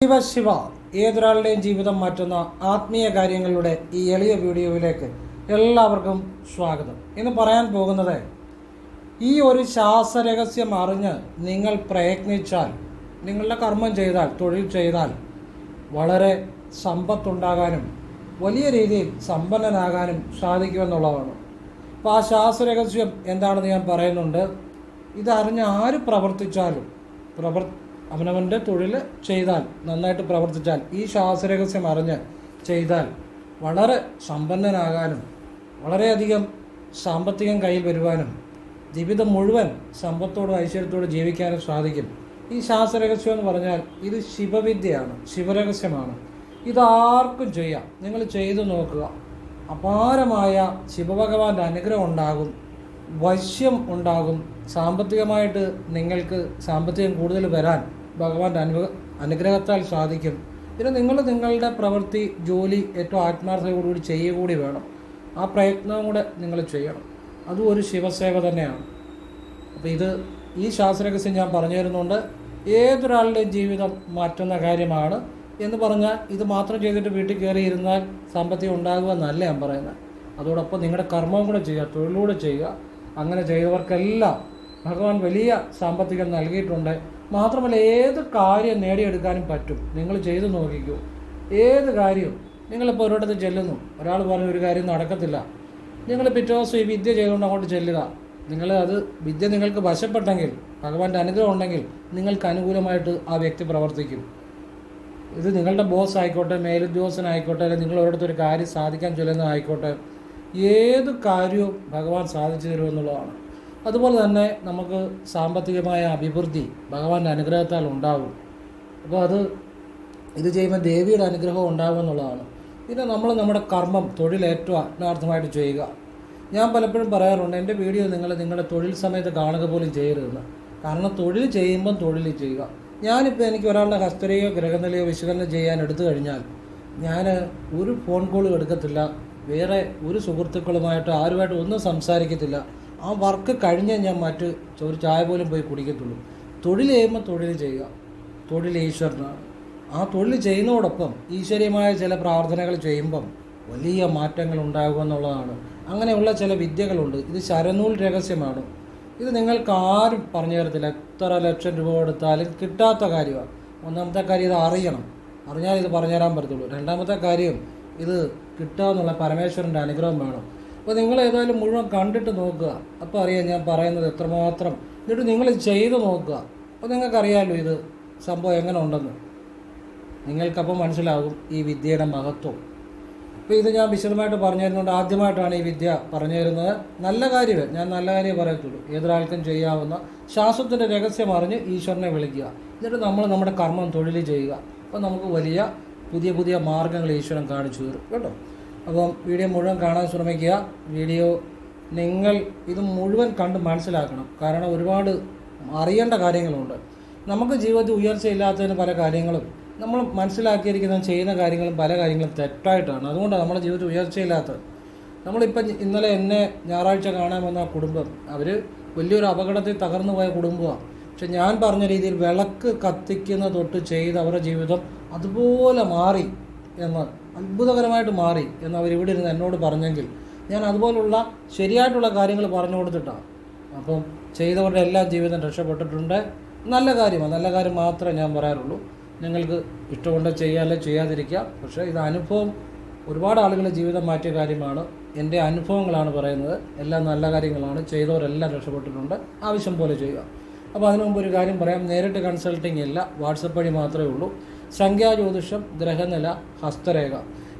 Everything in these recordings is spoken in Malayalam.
ശിവ ശിവ ഏതൊരാളുടെയും ജീവിതം മാറ്റുന്ന ആത്മീയ കാര്യങ്ങളുടെ ഈ എളിയ വീഡിയോയിലേക്ക് എല്ലാവർക്കും സ്വാഗതം. ഇന്ന് പറയാൻ പോകുന്നത് ഈ ഒരു ശാസ്ത്രരഹസ്യം അറിഞ്ഞ് നിങ്ങൾ പ്രയത്നിച്ചാൽ നിങ്ങളുടെ കർമ്മം ചെയ്താൽ തൊഴിൽ ചെയ്താൽ വളരെ സമ്പത്തുണ്ടാകാനും വലിയ രീതിയിൽ സമ്പന്നനാകാനും സാധിക്കുമെന്നുള്ളതാണ്. അപ്പോൾ ആ ശാസ്ത്രരഹസ്യം എന്താണെന്ന് ഞാൻ പറയുന്നുണ്ട്. ഇതറിഞ്ഞ് ആര് പ്രവർത്തിച്ചാലും പ്രവർ അവനവന്റെ തൊഴിൽ ചെയ്താൽ നന്നായിട്ട് പ്രവർത്തിച്ചാൽ ഈ ശാസ്ത്രരഹസ്യം അറിഞ്ഞ് ചെയ്താൽ വളരെ സമ്പന്നനാകാനും വളരെയധികം സാമ്പത്തികം കയ്യിൽ വരുവാനും ജീവിതം മുഴുവൻ സമ്പത്തോടും ഐശ്വര്യത്തോടും ജീവിക്കാനും സാധിക്കും. ഈ ശാസ്ത്രരഹസ്യം എന്ന് പറഞ്ഞാൽ ഇത് ശിവവിദ്യയാണ് ശിവരഹസ്യമാണ്. ഇതാർക്കും ചെയ്യാം. നിങ്ങൾ ചെയ്തു നോക്കുക. അപാരമായ ശിവഭഗവാന്റെ അനുഗ്രഹം ഉണ്ടാകും വശ്യം ഉണ്ടാകും. സാമ്പത്തികമായിട്ട് നിങ്ങൾക്ക് സാമ്പത്തികം കൂടുതൽ വരാൻ ഭഗവാന്റെ അനു അനുഗ്രഹത്താൽ സാധിക്കും. പിന്നെ നിങ്ങൾ നിങ്ങളുടെ പ്രവൃത്തി ജോലി ഏറ്റവും ആത്മാർത്ഥതയോടുകൂടി ചെയ്യുക കൂടി വേണം. ആ പ്രയത്നവും കൂടെ നിങ്ങൾ ചെയ്യണം. അതും ഒരു ശിവസേവ തന്നെയാണ്. അപ്പോൾ ഇത് ഈ ശാസ്ത്രരഹസ്യം ഞാൻ പറഞ്ഞു തരുന്നുണ്ട്. ഏതൊരാളുടെയും ജീവിതം മാറ്റുന്ന കാര്യമാണ് എന്ന് പറഞ്ഞാൽ ഇത് മാത്രം ചെയ്തിട്ട് വീട്ടിൽ കയറി ഇരുന്നാൽ സാമ്പത്തികം ഉണ്ടാകുമെന്നല്ല ഞാൻ പറയുന്നത്. അതോടൊപ്പം നിങ്ങളുടെ കർമ്മവും കൂടെ ചെയ്യുക തൊഴിലൂടെ ചെയ്യുക. അങ്ങനെ ചെയ്തവർക്കെല്ലാം ഭഗവാൻ വലിയ സാമ്പത്തികം നൽകിയിട്ടുണ്ട്. മാത്രമല്ല ഏത് കാര്യം നേടിയെടുക്കാനും പറ്റും. നിങ്ങൾ ചെയ്തു നോക്കിക്കൂ. ഏത് കാര്യവും നിങ്ങളിപ്പോൾ ഒരിടത്ത് ചെല്ലുന്നു. ഒരാൾ പറഞ്ഞ ഒരു കാര്യം നടക്കത്തില്ല. നിങ്ങൾ പിറ്റേ ദിവസം ഈ വിദ്യ ചെയ്തുകൊണ്ട് അങ്ങോട്ട് ചെല്ലുക. നിങ്ങൾ അത് വിദ്യ നിങ്ങൾക്ക് വശപ്പെട്ടെങ്കിൽ ഭഗവാന്റെ അനുഗ്രഹം ഉണ്ടെങ്കിൽ നിങ്ങൾക്ക് അനുകൂലമായിട്ട് ആ വ്യക്തി പ്രവർത്തിക്കും. ഇത് നിങ്ങളുടെ ബോസ് ആയിക്കോട്ടെ മേലുദ്യോഗസ്ഥനായിക്കോട്ടെ അല്ലെങ്കിൽ നിങ്ങൾ ഒരിടത്തൊരു കാര്യം സാധിക്കാൻ ചൊല്ലുന്ന ആയിക്കോട്ടെ ഏത് കാര്യവും ഭഗവാൻ സാധിച്ചു തരുമെന്നുള്ളതാണ്. അതുപോലെ തന്നെ നമുക്ക് സാമ്പത്തികമായ അഭിവൃദ്ധി ഭഗവാന്റെ അനുഗ്രഹത്താൽ ഉണ്ടാവും. അപ്പോൾ അത് ഇത് ചെയ്യുമ്പോൾ ദേവിയുടെ അനുഗ്രഹം ഉണ്ടാകുമെന്നുള്ളതാണ് പിന്നെ നമ്മൾ നമ്മുടെ കർമ്മം തൊഴിൽ ഏറ്റവും ആത്മാർത്ഥമായിട്ട് ചെയ്യുക. ഞാൻ പലപ്പോഴും പറയാറുണ്ട് എന്റെ വീഡിയോ നിങ്ങൾ നിങ്ങളുടെ തൊഴിൽ സമയത്ത് കാണുക പോലും ചെയ്യരുതെന്ന്. കാരണം തൊഴിൽ ചെയ്യുമ്പം തൊഴിൽ ചെയ്യുക. ഞാനിപ്പോൾ എനിക്ക് ഒരാളുടെ ഹസ്തരയോ ഗ്രഹനിലയോ വിശകലനം ചെയ്യാൻ എടുത്തു കഴിഞ്ഞാൽ ഞാൻ ഒരു ഫോൺ കോളും എടുക്കത്തില്ല. വേറെ ഒരു സുഹൃത്തുക്കളുമായിട്ട് ആരുമായിട്ട് ഒന്നും സംസാരിക്കത്തില്ല. ആ വർക്ക് കഴിഞ്ഞാൽ ഞാൻ മറ്റ് ഒരു ചായ പോലും പോയി കുടിക്കത്തുള്ളൂ. തൊഴിൽ ചെയ്യുമ്പോൾ തൊഴിൽ ചെയ്യുക. തൊഴിൽ ഈശ്വരനാണ്. ആ തൊഴിൽ ചെയ്യുന്നതോടൊപ്പം ഈശ്വരീയമായ ചില പ്രാർത്ഥനകൾ ചെയ്യുമ്പം വലിയ മാറ്റങ്ങൾ ഉണ്ടാകുമെന്നുള്ളതാണ് അങ്ങനെയുള്ള ചില വിദ്യകളുണ്ട്. ഇത് ശരനൂൽ രഹസ്യമാണ്. ഇത് നിങ്ങൾക്ക് ആരും പറഞ്ഞു തരത്തില്ല. എത്ര ലക്ഷം രൂപ കൊടുത്താലും കിട്ടാത്ത കാര്യമാണ്. ഒന്നാമത്തെ കാര്യം ഇത് അറിയണം. അറിഞ്ഞാൽ ഇത് പറഞ്ഞു തരാൻ പറ്റത്തുള്ളൂ. രണ്ടാമത്തെ കാര്യം ഇത് കിട്ടുക എന്നുള്ള പരമേശ്വരന്റെ അനുഗ്രഹം വേണം. അപ്പോൾ നിങ്ങൾ ഏതായാലും മുഴുവൻ കണ്ടിട്ട് നോക്കുക. അപ്പോൾ അറിയാം ഞാൻ പറയുന്നത് എത്രമാത്രം. എന്നിട്ട് നിങ്ങൾ ചെയ്ത് നോക്കുക. അപ്പോൾ നിങ്ങൾക്കറിയാമല്ലോ ഇത് സംഭവം എങ്ങനെ ഉണ്ടെന്ന്. നിങ്ങൾക്കപ്പോൾ മനസ്സിലാകും ഈ വിദ്യയുടെ മഹത്വം. അപ്പോൾ ഇത് ഞാൻ വിശദമായിട്ട് പറഞ്ഞു തരുന്നുണ്ട് ആദ്യമായിട്ടാണ് ഈ വിദ്യ പറഞ്ഞു തരുന്നത് നല്ല കാര്യമേ ഞാൻ നല്ല കാര്യം പറയത്തുള്ളൂ. ഏതൊരാൾക്കും ചെയ്യാവുന്ന ശാസ്ത്രത്തിന്റെ രഹസ്യം അറിഞ്ഞ് ഈശ്വരനെ വിളിക്കുക. എന്നിട്ട് നമ്മൾ നമ്മുടെ കർമ്മം തൊഴിൽ ചെയ്യുക. അപ്പോൾ നമുക്ക് വലിയ പുതിയ പുതിയ മാർഗങ്ങൾ ഈശ്വരൻ കാണിച്ചു തരും. കേട്ടോ? അപ്പം വീഡിയോ മുഴുവൻ കാണാൻ ശ്രമിക്കുക. വീഡിയോ നിങ്ങൾ ഇത് മുഴുവൻ കണ്ട് മനസ്സിലാക്കണം. കാരണം ഒരുപാട് അറിയേണ്ട കാര്യങ്ങളുണ്ട്. നമുക്ക് ജീവിതത്തിൽ ഉയർച്ചയില്ലാത്തതിന് പല കാര്യങ്ങളും നമ്മൾ മനസ്സിലാക്കിയിരിക്കുന്ന ചെയ്യുന്ന കാര്യങ്ങളും പല കാര്യങ്ങളും തെറ്റായിട്ടാണ്. അതുകൊണ്ടാണ് നമ്മുടെ ജീവിതത്തിൽ ഉയർച്ചയില്ലാത്തത്. നമ്മളിപ്പം ഇന്നലെ എന്നെ ഞായറാഴ്ച കാണാൻ വന്ന കുടുംബം അവർ വലിയൊരു അപകടത്തിൽ തകർന്നു പോയ കുടുംബമാണ്. പക്ഷെ ഞാൻ പറഞ്ഞ രീതിയിൽ വിളക്ക് കത്തിക്കുന്ന തൊട്ട് ചെയ്ത് അവരുടെ ജീവിതം അതുപോലെ മാറി എന്ന് അത്ഭുതകരമായിട്ട് മാറി എന്ന് അവർ ഇവിടെ ഇരുന്ന് എന്നോട് പറഞ്ഞെങ്കിൽ ഞാൻ അതുപോലുള്ള ശരിയായിട്ടുള്ള കാര്യങ്ങൾ പറഞ്ഞു കൊടുത്തിട്ടാണ്. അപ്പം ചെയ്തവരുടെ എല്ലാ ജീവിതം രക്ഷപ്പെട്ടിട്ടുണ്ട്. നല്ല കാര്യമാണ്. നല്ല കാര്യം മാത്രമേ ഞാൻ പറയാറുള്ളൂ. നിങ്ങൾക്ക് ഇഷ്ടമുണ്ട് ചെയ്യാല്ലേ ചെയ്യാതിരിക്കുക പക്ഷേ ഇത് അനുഭവം ഒരുപാട് ആളുകളുടെ ജീവിതം മാറ്റിയ കാര്യമാണ്. എന്റെ അനുഭവങ്ങളാണ് പറയുന്നത്. എല്ലാം നല്ല കാര്യങ്ങളാണ്. ചെയ്തവരെല്ലാം രക്ഷപ്പെട്ടിട്ടുണ്ട്. ആവശ്യം പോലെ ചെയ്യുക. അപ്പോൾ അതിനു മുമ്പ് ഒരു കാര്യം പറയാം. നേരിട്ട് കൺസൾട്ടിങ് ഇല്ല. വാട്സപ്പ് വഴി മാത്രമേ ഉള്ളൂ. സംഖ്യാജ്യോതിഷം ഗ്രഹനില ഹസ്തരേഖ.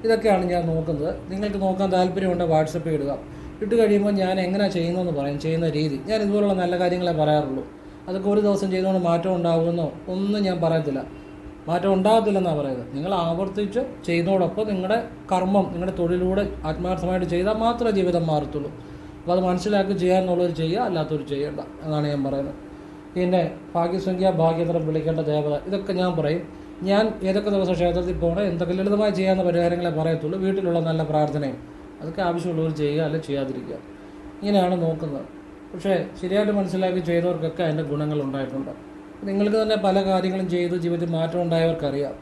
ഇതൊക്കെയാണ് ഞാൻ നോക്കുന്നത്. നിങ്ങൾക്ക് നോക്കാൻ താല്പര്യമുണ്ട് വാട്സപ്പ് ഇടുക. ഇട്ട് കഴിയുമ്പോൾ ഞാൻ എങ്ങനെ ചെയ്യുന്നതെന്ന് പറയും ചെയ്യുന്ന രീതി. ഞാൻ ഇതുപോലുള്ള നല്ല കാര്യങ്ങളെ പറയാറുള്ളൂ. അതൊക്കെ ഒരു ദിവസം ചെയ്തുകൊണ്ട് മാറ്റം ഉണ്ടാകുമെന്നോ ഒന്നും ഞാൻ പറയത്തില്ല. മാറ്റം ഉണ്ടാകത്തില്ലെന്നാണ് പറയുന്നത്. നിങ്ങൾ ആവർത്തിച്ച് ചെയ്യുന്നതോടൊപ്പം നിങ്ങളുടെ കർമ്മം നിങ്ങളുടെ തൊഴിലൂടെ ആത്മാർത്ഥമായിട്ട് ചെയ്താൽ മാത്രമേ ജീവിതം മാറത്തുള്ളൂ. അപ്പോൾ അത് മനസ്സിലാക്കി ചെയ്യാമെന്നുള്ളവർ ചെയ്യുക അല്ലാത്തവർ ചെയ്യേണ്ട എന്നാണ് ഞാൻ പറയുന്നത്. പിന്നെ ഭാഗ്യസംഖ്യ ഭാഗ്യതരം വിളിക്കേണ്ട ദേവത ഇതൊക്കെ ഞാൻ പറയും. ഞാൻ ഏതൊക്കെ ദിവസം ക്ഷേത്രത്തിൽ പോകണം എന്തൊക്കെ ലളിതമായി ചെയ്യാവുന്ന പരിഹാരങ്ങളെ പറയത്തുള്ളൂ. വീട്ടിലുള്ള നല്ല പ്രാർത്ഥനയും അതൊക്കെ ആവശ്യമുള്ളവർ ചെയ്യുക അല്ലെ ചെയ്യാതിരിക്കുക. ഇങ്ങനെയാണ് നോക്കുന്നത്. പക്ഷേ ശരിയായിട്ട് മനസ്സിലാക്കി ചെയ്തവർക്കൊക്കെ അതിന്റെ ഗുണങ്ങൾ ഉണ്ടായിട്ടുണ്ട്. നിങ്ങൾക്ക് തന്നെ പല കാര്യങ്ങളും ചെയ്ത് ജീവിതത്തിൽ മാറ്റം ഉണ്ടായവർക്കറിയാം.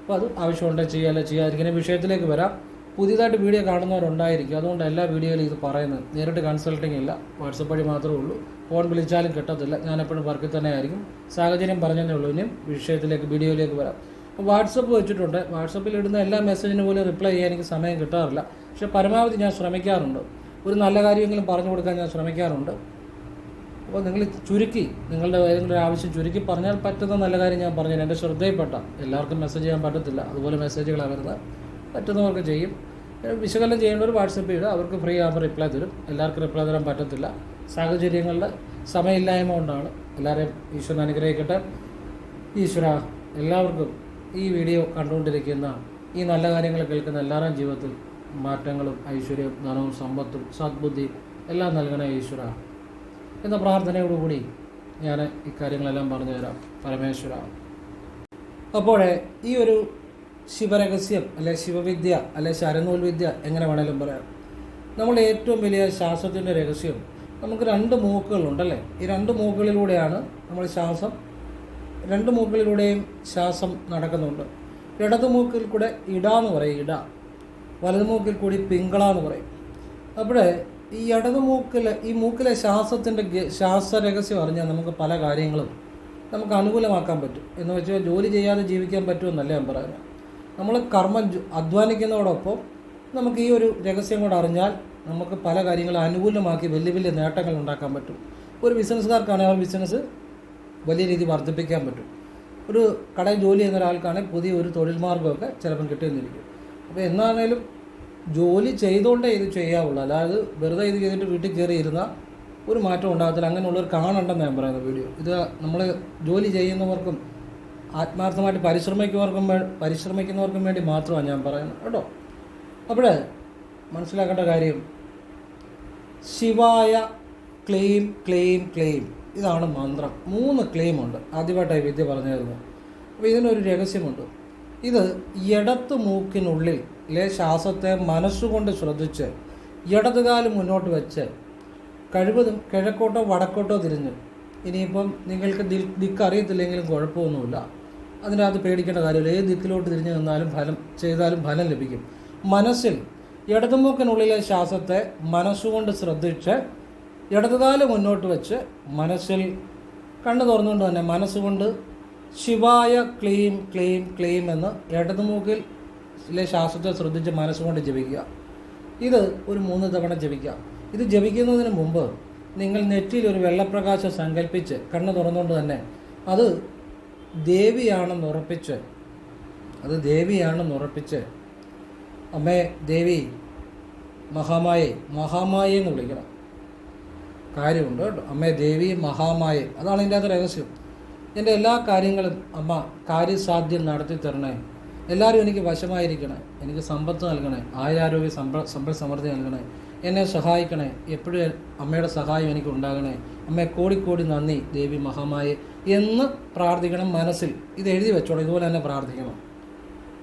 അപ്പോൾ അത് ആവശ്യമുണ്ടെങ്കിൽ ചെയ്യുക അല്ലെ ചെയ്യാതിരിക്കുന്ന വിഷയത്തിലേക്ക് വരാം. പുതിയതായിട്ട് വീഡിയോ കാണുന്നവരുണ്ടായിരിക്കും. അതുകൊണ്ട് എല്ലാ വീഡിയോയിലും ഇത് പറയുന്നത്. നേരിട്ട് കൺസൾട്ടിങ് ഇല്ല. വാട്സപ്പ് വഴി മാത്രമേ ഉള്ളൂ. ഫോൺ വിളിച്ചാലും കിട്ടത്തില്ല. ഞാൻ എപ്പോഴും വർക്കിൽ തന്നെ ആയിരിക്കും സാഹചര്യം പറഞ്ഞതേ ഉള്ളൂ. ഇനിയും വിഷയത്തിലേക്ക് വീഡിയോയിലേക്ക് വരാം. വാട്സപ്പ് വെച്ചിട്ടുണ്ട്. വാട്സപ്പിൽ ഇടുന്ന എല്ലാ മെസ്സേജിനും പോലും റിപ്ലൈ ചെയ്യാൻ എനിക്ക് സമയം കിട്ടാറില്ല. പക്ഷേ പരമാവധി ഞാൻ ശ്രമിക്കാറുണ്ട്. ഒരു നല്ല കാര്യമെങ്കിലും പറഞ്ഞു കൊടുക്കാൻ ഞാൻ ശ്രമിക്കാറുണ്ട്. അപ്പോൾ നിങ്ങൾ ചുരുക്കി നിങ്ങളുടെ ഏതെങ്കിലും ആവശ്യം ചുരുക്കി പറഞ്ഞാൽ പറ്റുന്ന നല്ല കാര്യം ഞാൻ പറഞ്ഞു എന്റെ ശ്രദ്ധയിൽപ്പെട്ട എല്ലാവർക്കും മെസ്സേജ് ചെയ്യാൻ പറ്റത്തില്ല. അതുപോലെ മെസ്സേജുകളാണ് വരുന്നത്. പറ്റുന്നവർക്ക് ചെയ്യും. വിശകലനം ചെയ്യുന്നവർ വാട്സപ്പ് ചെയ്ത് അവർക്ക് ഫ്രീ ആകുമ്പോൾ റിപ്ലൈ തരും. എല്ലാവർക്കും റിപ്ലൈ തരാൻ പറ്റത്തില്ല. സാഹചര്യങ്ങളിൽ സമയമില്ലായ്മ കൊണ്ടാണ്. എല്ലാവരെയും ഈശ്വരൻ അനുഗ്രഹിക്കട്ടെ. ഈശ്വര എല്ലാവർക്കും ഈ വീഡിയോ കണ്ടുകൊണ്ടിരിക്കുന്ന ഈ നല്ല കാര്യങ്ങൾ കേൾക്കുന്ന എല്ലാവരുടെയും ജീവിതത്തിൽ മാറ്റങ്ങളും ഐശ്വര്യവും ധനവും സമ്പത്തും സദ്ബുദ്ധി എല്ലാം നൽകണേ ഈശ്വര. എന്ന പ്രാർത്ഥനയോടുകൂടി ഞാൻ ഇക്കാര്യങ്ങളെല്ലാം പറഞ്ഞു തരാം പരമേശ്വര. അപ്പോഴേ ഈ ഒരു ശിവരഹസ്യം അല്ലെ ശിവവിദ്യ അല്ലെ ശരനൂൽ വിദ്യ എങ്ങനെ വേണേലും പറയാം. നമ്മൾ ഏറ്റവും വലിയ ശ്വാസത്തിന്റെ രഹസ്യം നമുക്ക് രണ്ട് മൂക്കുകളുണ്ടല്ലേ? ഈ രണ്ട് മൂക്കുകളിലൂടെയാണ് നമ്മൾ ശ്വാസം രണ്ട് മൂക്കുകളിലൂടെയും ശ്വാസം നടക്കുന്നുണ്ട്. ഇടത് മൂക്കിൽ കൂടെ ഇട എന്ന് പറയും ഇട. വലത് മൂക്കിൽ കൂടി പിങ്കള എന്ന് പറയും. അവിടെ ഈ ഇടത് മൂക്കിലെ ഈ മൂക്കിലെ ശ്വാസത്തിന്റെ ശ്വാസരഹസ്യം അറിഞ്ഞാൽ നമുക്ക് പല കാര്യങ്ങളും നമുക്ക് അനുകൂലമാക്കാൻ പറ്റും. എന്ന് വെച്ചാൽ ജോലി ചെയ്യാതെ ജീവിക്കാൻ പറ്റുമെന്നല്ല ഞാൻ പറയുന്നത്. നമ്മൾ കർമ്മം അധ്വാനിക്കുന്നതോടൊപ്പം നമുക്ക് ഈ ഒരു രഹസ്യം കൂടെ അറിഞ്ഞാൽ നമുക്ക് പല കാര്യങ്ങളും അനുകൂലമാക്കി വലിയ വലിയ നേട്ടങ്ങൾ ഉണ്ടാക്കാൻ പറ്റും. ഒരു ബിസിനസ്സുകാർക്കാണെങ്കിൽ ആ ബിസിനസ് വലിയ രീതിയിൽ വർദ്ധിപ്പിക്കാൻ പറ്റും. ഒരു കടയിൽ ജോലി ചെയ്യുന്ന ഒരാൾക്കാണെങ്കിൽ പുതിയ ഒരു തൊഴിൽ മാർഗമൊക്കെ ചിലപ്പം കിട്ടിയെന്നിരിക്കും. അപ്പോൾ എന്നാണേലും ജോലി ചെയ്തുകൊണ്ടേ ഇത് ചെയ്യാവുള്ളൂ. അതായത് വെറുതെ ഇത് ചെയ്തിട്ട് വീട്ടിൽ കയറിയിരുന്ന ഒരു മാറ്റം ഉണ്ടാകത്തില്ല. അങ്ങനെയുള്ളവർ കാണണ്ടെന്ന് ഞാൻ പറയുന്നത് വീഡിയോ. ഇത് നമ്മൾ ജോലി ചെയ്യുന്നവർക്കും ആത്മാർത്ഥമായിട്ട് പരിശ്രമിക്കുന്നവർക്കും പരിശ്രമിക്കുന്നവർക്കും വേണ്ടി മാത്രമാണ് ഞാൻ പറയുന്നത് കേട്ടോ? അപ്പോൾ മനസ്സിലാക്കേണ്ട കാര്യം ശിവായ ക്ലെയിം ക്ലെയിം ക്ലെയിം. ഇതാണ് മന്ത്രം. മൂന്ന് ക്ലെയിമുണ്ട്. ആദ്യമായിട്ടായി വിദ്യ പറഞ്ഞായിരുന്നു അപ്പോൾ ഇതിനൊരു രഹസ്യമുണ്ട്. ഇത് ഇടത്ത് മൂക്കിനുള്ളിൽ ലെ ശ്വാസത്തെ മനസ്സുകൊണ്ട് ശ്രദ്ധിച്ച് ഇടതുകാലം മുന്നോട്ട് വെച്ച് കഴിവതും കിഴക്കോട്ടോ വടക്കോട്ടോ തിരിഞ്ഞ്. ഇനിയിപ്പം നിങ്ങൾക്ക് ദിക്ക് അറിയത്തില്ലെങ്കിലും കുഴപ്പമൊന്നുമില്ല. അതിനകത്ത് പേടിക്കേണ്ട കാര്യമില്ല. ഏത് ദിക്കിലോട്ട് തിരിഞ്ഞു നിന്നാലും ഫലം ചെയ്താലും ഫലം ലഭിക്കും. മനസ്സിൽ ഇടതുമൂക്കിനുള്ളിലെ ശ്വാസത്തെ മനസ്സുകൊണ്ട് ശ്രദ്ധിച്ച് ഇടതുകാൽ മുന്നോട്ട് വെച്ച് മനസ്സിൽ കണ്ണു തുറന്നുകൊണ്ട് തന്നെ മനസ്സുകൊണ്ട് ശിവായ ക്ലീം ക്ലീം ക്ലീം എന്ന് ഇടതുമൂക്കിൽ ശ്വാസത്തെ ശ്രദ്ധിച്ച് മനസ്സുകൊണ്ട് ജപിക്കുക. ഇത് ഒരു മൂന്ന് തവണ ജപിക്കുക. ഇത് ജപിക്കുന്നതിന് മുമ്പ് നിങ്ങൾ നെറ്റിയിൽ ഒരു വെള്ളപ്രകാശം സങ്കല്പിച്ച് കണ്ണ് തുറന്നുകൊണ്ട് തന്നെ അത് ദേവിയാണെന്ന് ഉറപ്പിച്ച് അത് ദേവിയാണെന്ന് ഉറപ്പിച്ച് അമ്മേ ദേവി മഹാമായെ മഹാമായെ എന്ന് വിളിക്കണം. കാര്യമുണ്ട് കേട്ടോ. അമ്മേ ദേവി മഹാമായെ അതാണ് ഇതിന്റെ അകത്ത് രഹസ്യം. എന്റെ എല്ലാ കാര്യങ്ങളും അമ്മ കാര്യസാധ്യം നടത്തി തരണേ. എല്ലാവരും എനിക്ക് വശമായിരിക്കണേ. എനിക്ക് സമ്പത്ത് നൽകണേ. ആയുരാരോഗ്യ സമ്പ സമ്പൽ സമൃദ്ധി നൽകണേ. എന്നെ സഹായിക്കണേ. എപ്പോഴും അമ്മയുടെ സഹായം എനിക്ക് ഉണ്ടാകണേ. അമ്മേ കോടിക്കോടി നന്ദി ദേവി മഹാമായെ. എന്ന് പ്രാർത്ഥിക്കണം മനസ്സിൽ. ഇത് എഴുതി വെച്ചോളൂ ഇതുപോലെ തന്നെ പ്രാർത്ഥിക്കണം.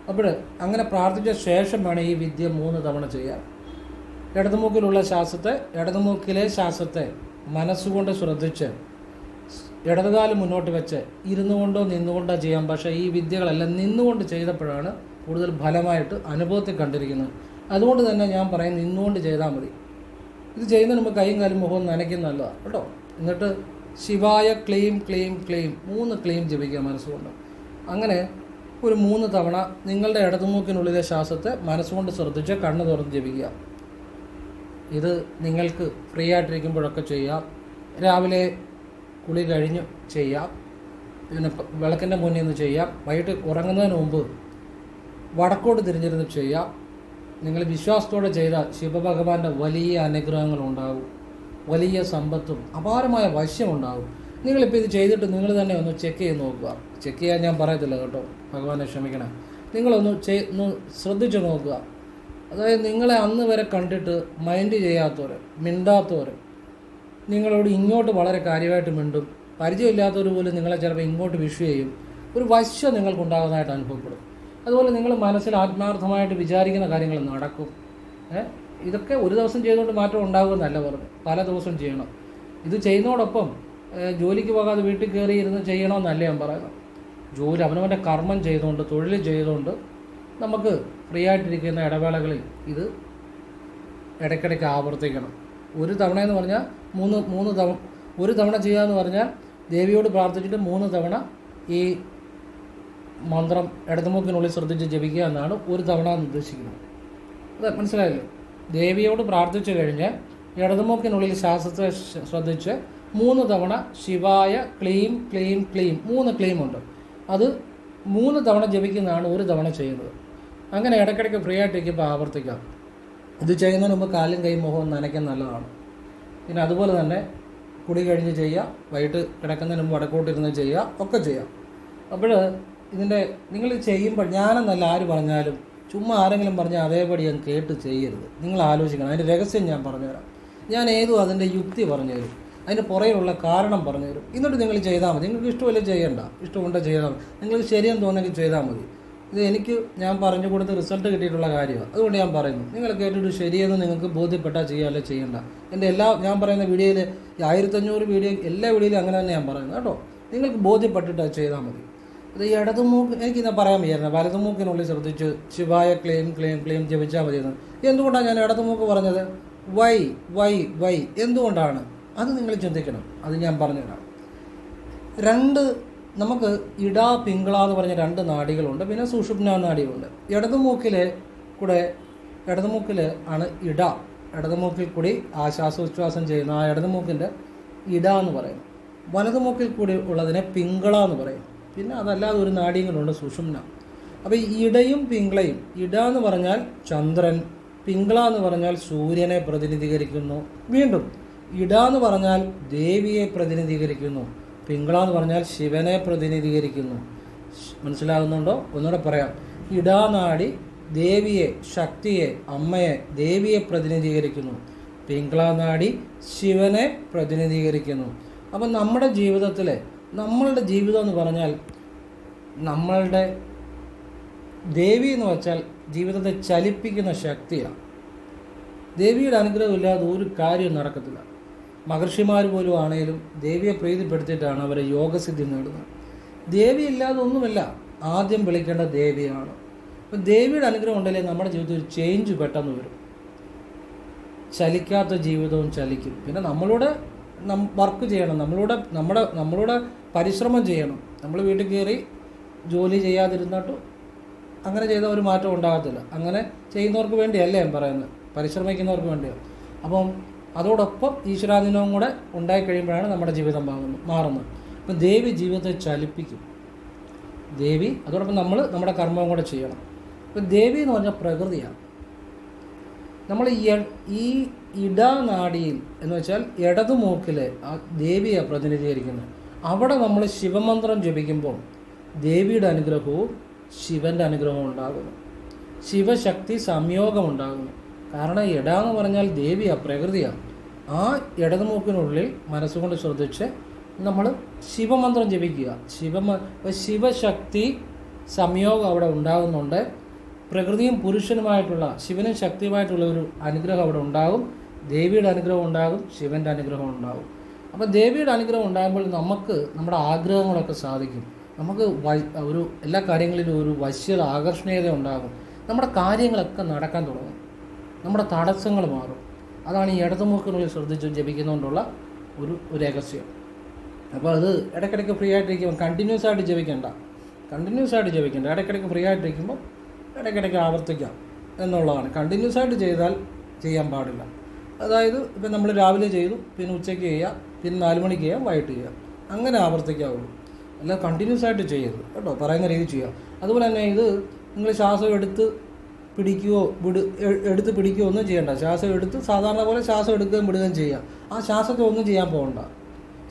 അപ്പോൾ അങ്ങനെ പ്രാർത്ഥിച്ച ശേഷം വേണം ഈ വിദ്യ മൂന്ന് തവണ ചെയ്യാൻ. ഇടതുമൂക്കിലുള്ള ശ്വാസത്തെ ഇടതുമൂക്കിലെ ശ്വാസത്തെ മനസ്സുകൊണ്ട് ശ്രദ്ധിച്ച് ഇടതുകാലം മുന്നോട്ട് വെച്ച് ഇരുന്നു കൊണ്ടോ നിന്നുകൊണ്ടോ ചെയ്യാം. പക്ഷേ ഈ വിദ്യകളെല്ലാം നിന്നുകൊണ്ട് ചെയ്തപ്പോഴാണ് കൂടുതൽ ഫലമായിട്ട് അനുഭവത്തിൽ കണ്ടിരിക്കുന്നത്. അതുകൊണ്ട് തന്നെ ഞാൻ പറയും നിന്നുകൊണ്ട് ചെയ്താൽ മതി. ഇത് ചെയ്യുന്നതിന് മുമ്പ് കൈയും കാലും മുഖവും നനയ്ക്കുന്നതല്ല കേട്ടോ? എന്നിട്ട് ശിവായ ക്ലെയിം ക്ലെയിം ക്ലെയിം. മൂന്ന് ക്ലെയിം ജപിക്കുക മനസ്സുകൊണ്ട്. അങ്ങനെ ഒരു മൂന്ന് തവണ നിങ്ങളുടെ ഇടതുമൂക്കിനുള്ളിലെ ശ്വാസത്തെ മനസ്സുകൊണ്ട് ശ്രദ്ധിച്ച് കണ്ണ് തുറന്ന് ജപിക്കുക. ഇത് നിങ്ങൾക്ക് ഫ്രീ ആയിട്ടിരിക്കുമ്പോഴൊക്കെ ചെയ്യാം. രാവിലെ കുളി കഴിഞ്ഞ് ചെയ്യാം. പിന്നെ വിളക്കിന്റെ മുന്നിൽ നിന്ന് ചെയ്യാം. വൈകിട്ട് ഉറങ്ങുന്നതിന് മുമ്പ് വടക്കോട്ട് തിരിഞ്ഞിരുന്ന് ചെയ്യാം. നിങ്ങൾ വിശ്വാസത്തോടെ ചെയ്താൽ ശിവഭഗവാന്റെ വലിയ അനുഗ്രഹങ്ങൾ ഉണ്ടാകും വലിയ സമ്പത്തും അപാരമായ വശ്യമുണ്ടാകും നിങ്ങളിപ്പോൾ ഇത് ചെയ്തിട്ട് നിങ്ങൾ തന്നെ ഒന്ന് ചെക്ക് ചെയ്ത് നോക്കുക. ചെക്ക് ചെയ്യാൻ ഞാൻ പറയത്തില്ല കേട്ടോ. ഭഗവാനെ ക്ഷമിക്കണം. നിങ്ങളൊന്ന് ചെയ് ഒന്ന് ശ്രദ്ധിച്ച് നോക്കുക. അതായത് നിങ്ങളെ അന്ന് വരെ കണ്ടിട്ട് മൈൻഡ് ചെയ്യാത്തവർ മിണ്ടാത്തവർ നിങ്ങളോട് ഇങ്ങോട്ട് വളരെ കാര്യമായിട്ട് മിണ്ടും. പരിചയമില്ലാത്തവർ പോലും നിങ്ങളെ ചിലപ്പോൾ ഇങ്ങോട്ട് വിഷ് ചെയ്യും. ഒരു വശ്യം നിങ്ങൾക്കുണ്ടാകുന്നതായിട്ട് അനുഭവപ്പെടും. അതുപോലെ നിങ്ങൾ മനസ്സിൽ ആത്മാർത്ഥമായിട്ട് വിചാരിക്കുന്ന കാര്യങ്ങൾ നടക്കും. ഏ? ഇതൊക്കെ ഒരു ദിവസം ചെയ്തുകൊണ്ട് മാറ്റം ഉണ്ടാകുമെന്നല്ല പറഞ്ഞു. പല ദിവസം ചെയ്യണം. ഇത് ചെയ്യുന്നതോടൊപ്പം ജോലിക്ക് പോകാതെ വീട്ടിൽ കയറി ഇരുന്ന് ചെയ്യണമെന്നല്ല ഞാൻ പറയുന്നത്. ജോലി അവനവന്റെ കർമ്മം ചെയ്തുകൊണ്ട് തൊഴിൽ ചെയ്തുകൊണ്ട് നമുക്ക് ഫ്രീ ആയിട്ടിരിക്കുന്ന ഇടവേളകളിൽ ഇത് ഇടയ്ക്കിടയ്ക്ക് ആവർത്തിക്കണം. ഒരു തവണ എന്ന് പറഞ്ഞാൽ മൂന്ന് മൂന്ന് തവണ ഒരു തവണ ചെയ്യാമെന്ന് പറഞ്ഞാൽ ദേവിയോട് പ്രാർത്ഥിച്ചിട്ട് മൂന്ന് തവണ ഈ മന്ത്രം ഇടതുമുക്കിനുള്ളിൽ ശ്രദ്ധിച്ച് ജപിക്കുക എന്നാണ് ഒരു തവണ എന്ന് ഉദ്ദേശിക്കുന്നത് അത് മനസ്സിലായല്ലോ? ദേവിയോട് പ്രാർത്ഥിച്ചു കഴിഞ്ഞ് ഇടതുമുക്കിനുള്ളിൽ ശ്വാസത്തെ ശ്ര- ശ്രദ്ധിച്ച് മൂന്ന് തവണ ശിവായ ക്ലീം ക്ലീം ക്ലീം മൂന്ന് ക്ലീമുണ്ട്. അത് മൂന്ന് തവണ ജപിക്കുന്നതാണ് ഒരു തവണ ചെയ്യുന്നത്. അങ്ങനെ ഇടയ്ക്കിടയ്ക്ക് ഫ്രീ ആയിട്ടിരിക്കുമ്പോൾ ആവർത്തിക്കാം. ഇത് ചെയ്യുന്നതിന് മുമ്പ് കാലും കൈ മുഖവും നനയ്ക്കാൻ നല്ലതാണ്. പിന്നെ അതുപോലെ തന്നെ കുടി കഴിഞ്ഞ് ചെയ്യുക വൈകിട്ട് കിടക്കുന്നതിന് മുമ്പ് വടക്കോട്ടിരുന്ന് ചെയ്യുക ഒക്കെ ചെയ്യാം അപ്പോൾ ഇതിന്റെ നിങ്ങൾ ചെയ്യുമ്പോൾ ഞാനെന്നല്ല ആര് പറഞ്ഞാലും ചുമ്മാ ആരെങ്കിലും പറഞ്ഞാൽ അതേപടി ഞാൻ കേട്ട് ചെയ്യരുത്. നിങ്ങൾ ആലോചിക്കണം. അതിന്റെ രഹസ്യം ഞാൻ പറഞ്ഞുതരാം. ഞാൻ ഏതും അതിന്റെ യുക്തി പറഞ്ഞുതരും. അതിന്റെ പുറകിലുള്ള കാരണം പറഞ്ഞുതരും. എന്നിട്ട് നിങ്ങൾ ചെയ്താൽ മതി. നിങ്ങൾക്ക് ഇഷ്ടമല്ല ചെയ്യണ്ട. ഇഷ്ടമുണ്ടോ ചെയ്താൽ മതി. നിങ്ങൾക്ക് ശരിയെന്ന് തോന്നിയെങ്കിൽ ചെയ്താൽ മതി. ഇത് എനിക്ക് ഞാൻ പറഞ്ഞു കൊടുത്ത് റിസൾട്ട് കിട്ടിയിട്ടുള്ള കാര്യമാണ്. അതുകൊണ്ട് ഞാൻ പറയുന്നു. നിങ്ങൾ കേട്ടിട്ട് ശരിയെന്ന് നിങ്ങൾക്ക് ബോധ്യപ്പെട്ടാൽ ചെയ്യുക ചെയ്യണ്ട. എന്റെ എല്ലാ ഞാൻ പറയുന്ന വീഡിയോയിൽ ആയിരത്തഞ്ഞൂറ് വീഡിയോ എല്ലാ വീഡിയോയിലും അങ്ങനെ തന്നെ ഞാൻ പറയുന്നത് കേട്ടോ? നിങ്ങൾക്ക് ബോധ്യപ്പെട്ടിട്ട് ചെയ്താൽ മതി. ഇത് ഇടതുമൂക്ക് എനിക്കിന്ന് പറയാൻ വയ്യായിരുന്നു. വലതുമൂക്കിനുള്ളിൽ ശ്രദ്ധിച്ച് ശിവായ ക്ലെയിം ക്ലെയിം ക്ലെയിം ജപിച്ചാൽ മതിയെന്ന്. എന്തുകൊണ്ടാണ് ഞാൻ ഇടതുമൂക്ക് പറഞ്ഞത്? വൈ വൈ വൈ എന്തുകൊണ്ടാണ്? അത് നിങ്ങൾ ചിന്തിക്കണം. അത് ഞാൻ പറഞ്ഞുതരാം. രണ്ട് നമുക്ക് ഇടാ പിങ്കള എന്ന് പറഞ്ഞ രണ്ട് നാടികളുണ്ട്. പിന്നെ സുഷുപ്ന നാടികളുണ്ട്. ഇടതുമൂക്കിലെ കൂടെ ഇടതുമൂക്കിൽ ആണ് ഇട. ഇടതുമൂക്കിൽ കൂടി ആ ശ്വാസോച്ഛ്വാസം ചെയ്യുന്ന ആ ഇടതുമൂക്കിന്റെ ഇട എന്ന് പറയും വലതുമൂക്കിൽ കൂടി ഉള്ളതിനെ പിങ്കള എന്ന് പറയും പിന്നെ അതല്ലാതെ ഒരു നാഡികളുണ്ട് സുഷുമ്ന. അപ്പോൾ ഈ ഇടയും പിങ്കളയും ഇട എന്ന് പറഞ്ഞാൽ ചന്ദ്രൻ പിങ്കള എന്ന് പറഞ്ഞാൽ സൂര്യനെ പ്രതിനിധീകരിക്കുന്നു വീണ്ടും. ഇട എന്ന് പറഞ്ഞാൽ ദേവിയെ പ്രതിനിധീകരിക്കുന്നു പിങ്കള എന്ന് പറഞ്ഞാൽ ശിവനെ പ്രതിനിധീകരിക്കുന്നു. മനസ്സിലാകുന്നുണ്ടോ? ഒന്നുകൂടെ പറയാം. ഇടാനാടി ദേവിയെ ശക്തിയെ അമ്മയെ ദേവിയെ പ്രതിനിധീകരിക്കുന്നു പിങ്കളാനാടി ശിവനെ പ്രതിനിധീകരിക്കുന്നു. അപ്പം നമ്മുടെ ജീവിതത്തിൽ നമ്മളുടെ ജീവിതം എന്ന് പറഞ്ഞാൽ നമ്മളുടെ ദേവി എന്ന് വെച്ചാൽ ജീവിതത്തെ ചലിപ്പിക്കുന്ന ശക്തിയാണ്. ദേവിയുടെ അനുഗ്രഹമില്ലാതെ ഒരു കാര്യവും നടക്കത്തില്ല. മഹർഷിമാർ പോലും ആണെങ്കിലും ദേവിയെ പ്രീതിപ്പെടുത്തിയിട്ടാണ് അവരെ യോഗസിദ്ധി നേടുന്നത്. ദേവി ഇല്ലാതെ ഒന്നുമില്ല ആദ്യം വിളിക്കേണ്ട ദേവിയാണ്. അപ്പം ദേവിയുടെ അനുഗ്രഹം ഉണ്ടെങ്കിൽ നമ്മുടെ ജീവിതത്തിൽ ഒരു ചേഞ്ച് പെട്ടെന്ന് വരും. ചലിക്കാത്ത ജീവിതവും ചലിക്കും. പിന്നെ നമ്മളുടെ നം വർക്ക് ചെയ്യണം. നമ്മളുടെ നമ്മുടെ നമ്മളൂടെ പരിശ്രമം ചെയ്യണം. നമ്മൾ വീട്ടിൽ കയറി ജോലി ചെയ്യാതിരുന്നിട്ട് അങ്ങനെ ചെയ്താൽ ഒരു മാറ്റം ഉണ്ടാകത്തില്ല. അങ്ങനെ ചെയ്യുന്നവർക്ക് വേണ്ടിയല്ല ഞാൻ പറയുന്നത്. പരിശ്രമിക്കുന്നവർക്ക് വേണ്ടിയാണ് അപ്പം അതോടൊപ്പം ഈശ്വരാധീനവും കൂടെ ഉണ്ടായി കഴിയുമ്പോഴാണ് നമ്മുടെ ജീവിതം മാറുന്നത് മാറുന്നത്. അപ്പം ദേവി ജീവിതത്തെ ചലിപ്പിക്കും. ദേവി അതോടൊപ്പം നമ്മൾ നമ്മുടെ കർമ്മവും കൂടെ ചെയ്യണം. ഇപ്പം ദേവി എന്ന് പറഞ്ഞാൽ പ്രകൃതിയാണ്. നമ്മൾ ഈ ഇടനാടിയിൽ എന്ന് വെച്ചാൽ ഇടതുമൂക്കിൽ ആ ദേവിയെ പ്രതിനിധീകരിക്കുന്നത്. അവിടെ നമ്മൾ ശിവമന്ത്രം ജപിക്കുമ്പോൾ ദേവിയുടെ അനുഗ്രഹവും ശിവന്റെ അനുഗ്രഹവും ഉണ്ടാകുന്നു. ശിവശക്തി സംയോഗം ഉണ്ടാകുന്നു കാരണം ഇട എന്ന് പറഞ്ഞാൽ ദേവിയാണ് പ്രകൃതിയാണ്. ആ ഇടതുമൂക്കിനുള്ളിൽ മനസ്സുകൊണ്ട് ശ്രദ്ധിച്ച് നമ്മൾ ശിവമന്ത്രം ജപിക്കുക. ശിവമ ശിവശക്തി സംയോഗം അവിടെ ഉണ്ടാകുന്നുണ്ട്. പ്രകൃതിയും പുരുഷനുമായിട്ടുള്ള ശിവനും ശക്തിയുമായിട്ടുള്ള ഒരു അനുഗ്രഹം അവിടെ ഉണ്ടാകും. ദേവിയുടെ അനുഗ്രഹം ഉണ്ടാകും ശിവന്റെ അനുഗ്രഹം ഉണ്ടാകും. അപ്പോൾ ദേവിയുടെ അനുഗ്രഹം ഉണ്ടാകുമ്പോൾ നമുക്ക് നമ്മുടെ ആഗ്രഹങ്ങളൊക്കെ സാധിക്കും. നമുക്ക് ഒരു എല്ലാ കാര്യങ്ങളിലും ഒരു വശ്യത ആകർഷണീയത ഉണ്ടാകും. നമ്മുടെ കാര്യങ്ങളൊക്കെ നടക്കാൻ തുടങ്ങും. നമ്മുടെ തടസ്സങ്ങൾ മാറും. അതാണ് ഈ ഇടതുമുക്കിനുള്ളിൽ ശ്രദ്ധിച്ച് ജപിക്കുന്നതുകൊണ്ടുള്ള ഒരു രഹസ്യം. അപ്പോൾ അത് ഇടയ്ക്കിടയ്ക്ക് ഫ്രീ ആയിട്ടിരിക്കുമ്പോൾ കണ്ടിന്യൂസ് ആയിട്ട് ജപിക്കേണ്ട. കണ്ടിന്യൂസ് ആയിട്ട് ജപിക്കേണ്ട. ഇടയ്ക്കിടയ്ക്ക് ഫ്രീ ആയിട്ടിരിക്കുമ്പോൾ ഇടയ്ക്കിടയ്ക്ക് ആവർത്തിക്കാം എന്നുള്ളതാണ്. കണ്ടിന്യൂസ് ആയിട്ട് ചെയ്താൽ ചെയ്യാൻ പാടില്ല. അതായത് ഇപ്പം നമ്മൾ രാവിലെ ചെയ്തു പിന്നെ ഉച്ചയ്ക്ക് ചെയ്യാം പിന്നെ നാല് മണിക്ക് ചെയ്യാം വൈകിട്ട് ചെയ്യാം. അങ്ങനെ ആവർത്തിക്കാവുള്ളൂ. അല്ല കണ്ടിന്യൂസ് ആയിട്ട് ചെയ്യരുത് കേട്ടോ. പറയുന്ന രീതി ചെയ്യാം. അതുപോലെ തന്നെ ഇത് നിങ്ങൾ ശ്വാസം എടുത്ത് പിടിക്കുകയോ വിട് എടുത്ത് പിടിക്കുകയോ ഒന്നും ചെയ്യണ്ട. ശ്വാസം എടുത്ത് സാധാരണ പോലെ ശ്വാസം എടുക്കുകയും വിടുകയും ചെയ്യാം. ആ ശ്വാസത്തെ ഒന്നും ചെയ്യാൻ പോകണ്ട.